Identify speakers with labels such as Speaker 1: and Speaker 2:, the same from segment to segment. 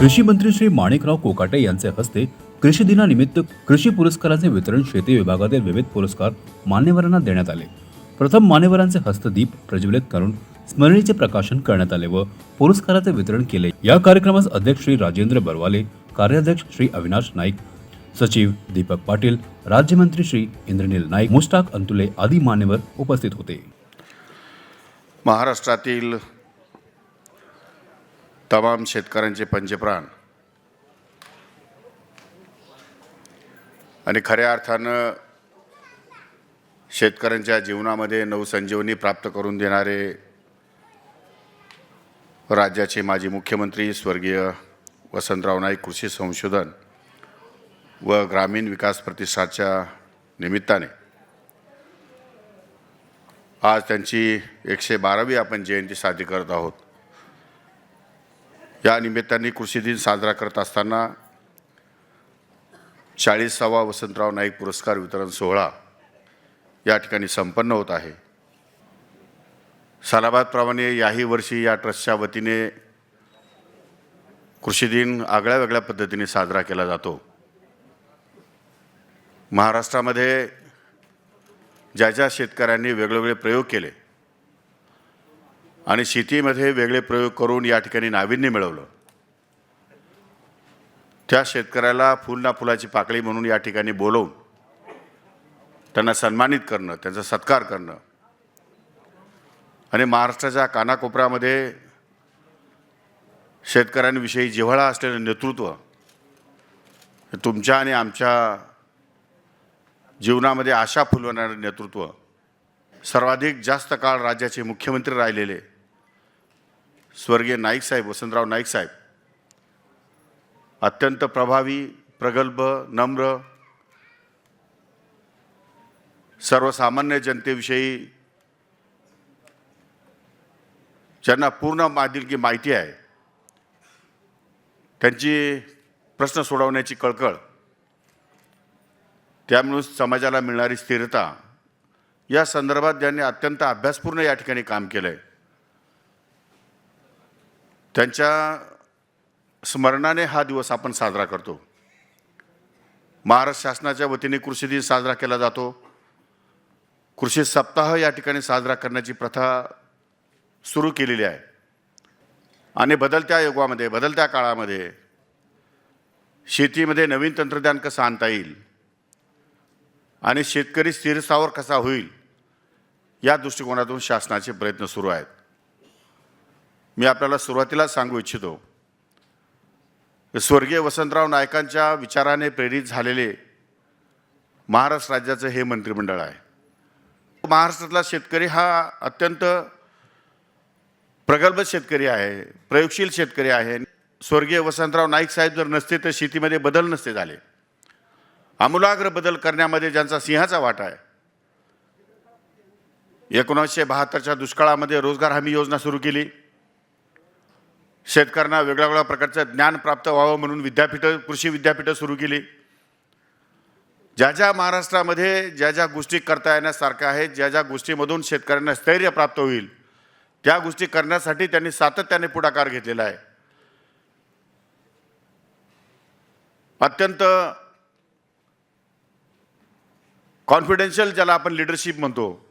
Speaker 1: कृषी मंत्री श्री माणिकराव कोकाटे यांचे हस्ते कृषी दिनानिमित्त कृषी पुरस्काराचे वितरण शेती विभागातील विविध पुरस्कार मान्यवरांना देण्यात आले. प्रथम मान्यवरांचे हस्तदीप प्रज्वलित करून स्मरणीचे प्रकाशन करण्यात आले व पुरस्काराचे वितरण केले. या कार्यक्रमास अध्यक्ष श्री राजेंद्र बरवाले कार्याध्यक्ष श्री अविनाश नाईक सचिव दीपक पाटील राज्यमंत्री श्री इंद्रनील नाईक मुश्ताक अंतुले आदी मान्यवर उपस्थित होते.
Speaker 2: महाराष्ट्रातील तमाम शेतकऱ्यांचे पंचप्राण. आणि खऱ्या अर्थानं शेतकऱ्यांच्या जीवनामध्ये नवसंजीवनी प्राप्त करून देणारे राज्याचे माजी मुख्यमंत्री स्वर्गीय वसंतराव नाईक कृषी संशोधन व ग्रामीण विकास प्रतिष्ठाच्या निमित्ताने. आज त्यांची एकशे बारावी आपण जयंती साजरी करत आहोत. या निमित्ताने कृषी दिन साजरा करत असताना चाळीसावा वसंतराव नाईक पुरस्कार वितरण सोहळा या ठिकाणी संपन्न होत आहे. सालाबादप्रमाणे याही वर्षी या ट्रस्टच्या वतीने कृषी दिन आगळ्या वेगळ्या पद्धतीने साजरा केला जातो. महाराष्ट्रामध्ये ज्या ज्या शेतकऱ्यांनी वेगवेगळे प्रयोग केले आणि शेतीमध्ये वेगळे प्रयोग करून या ठिकाणी नाविन्य मिळवलं. त्या शेतकऱ्याला फुल ना फुलाची पाकळी म्हणून या ठिकाणी बोलवून त्यांना सन्मानित करणं त्यांचा सत्कार करणं. आणि महाराष्ट्राच्या कानाकोपऱ्यामध्ये शेतकऱ्यांविषयी जिव्हाळा असलेलं नेतृत्व तुमच्या आणि आमच्या जीवनामध्ये आशा फुलवणारं नेतृत्व सर्वाधिक जास्त काळ राज्याचे मुख्यमंत्री राहिलेले स्वर्गीय नाईक साहेब वसंतराव नाईक साहेब. अत्यंत प्रभावी प्रगल्भ नम्र सर्वसामान्य जनतेविषयी ज्यांना पूर्ण मादिलकी माहिती आहे त्यांची प्रश्न सोडवण्याची कळकळ त्यामुळे समाजाला मिळणारी स्थिरता या संदर्भात ज्यांनी अत्यंत अभ्यासपूर्ण या ठिकाणी काम केलं आहे त्यांच्या स्मरणाने हा दिवस आपण साजरा करतो. महाराष्ट्र शासनाच्या वतीने कृषी दिन साजरा केला जातो. कृषी सप्ताह या ठिकाणी साजरा करण्याची प्रथा सुरू केलेली आहे. आणि बदलत्या युगामध्ये बदलत्या काळामध्ये शेतीमध्ये नवीन तंत्रज्ञान कसं आणता येईल आणि शेतकरी स्थिरस्थावर कसा होईल या दृष्टिकोनातून शासनाचे प्रयत्न सुरू आहेत. मी आपल्याला सुरुवातीला सांगू इच्छितो. स्वर्गीय वसंतराव नायकांच्या विचाराने प्रेरित झालेले महाराष्ट्र राज्याचं हे मंत्रिमंडळ आहे. महाराष्ट्रातला शेतकरी हा अत्यंत प्रगल्भ शेतकरी आहे प्रयोगशील शेतकरी आहे. स्वर्गीय वसंतराव नाईक साहेब जर नसते तर शेतीमध्ये बदल नसते झाले. आमूलाग्र बदल करण्यामध्ये ज्यांचा सिंहाचा वाटा आहे. एकोणीसशे बहात्तरच्या दुष्काळामध्ये रोजगार हमी योजना सुरू केली. शेतकऱ्यांना वेगळ्या वेगळ्या प्रकारचं ज्ञान प्राप्त व्हावं म्हणून विद्यापीठं कृषी विद्यापीठं सुरू केली. ज्या ज्या महाराष्ट्रामध्ये ज्या ज्या गोष्टी करता येण्यासारख्या आहेत ज्या ज्या गोष्टीमधून शेतकऱ्यांना स्थैर्य प्राप्त होईल त्या गोष्टी करण्यासाठी त्यांनी सातत्याने पुढाकार घेतलेला आहे. अत्यंत कॉन्फिडेन्शियल ज्याला आपण लिडरशिप म्हणतो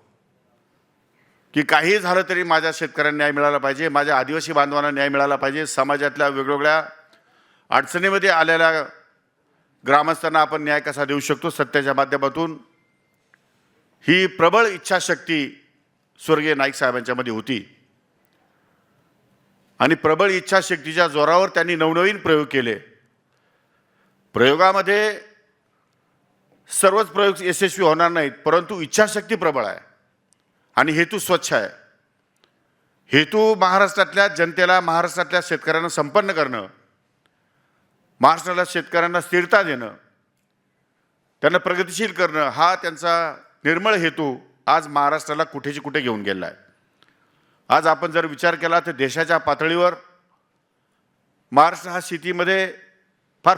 Speaker 2: की काही झालं तरी माझ्या शेतकऱ्यांना न्याय मिळाला पाहिजे माझ्या आदिवासी बांधवांना न्याय मिळाला पाहिजे समाजातल्या वेगवेगळ्या अडचणीमध्ये आलेल्या ग्रामस्थांना आपण न्याय कसा देऊ शकतो सत्याच्या माध्यमातून? ही प्रबळ इच्छाशक्ती स्वर्गीय नाईक साहेबांच्यामध्ये होती. आणि प्रबळ इच्छाशक्तीच्या जोरावर त्यांनी नवनवीन प्रयोग केले. प्रयोगामध्ये सर्वच प्रयोग यशस्वी होणार नाहीत परंतु इच्छाशक्ती प्रबळ आहे. आणि हेतू स्वच्छ आहे. हेतू महाराष्ट्रातल्या जनतेला महाराष्ट्रातल्या शेतकऱ्यांना संपन्न करणं महाराष्ट्राला शेतकऱ्यांना स्थिरता देणं त्यांना प्रगतिशील करणं हा त्यांचा निर्मळ हेतू आज महाराष्ट्राला कुठेची कुठे घेऊन गेला आहे आज आपण जर विचार केला तर देशाच्या पातळीवर महाराष्ट्र हा शेतीमध्ये फार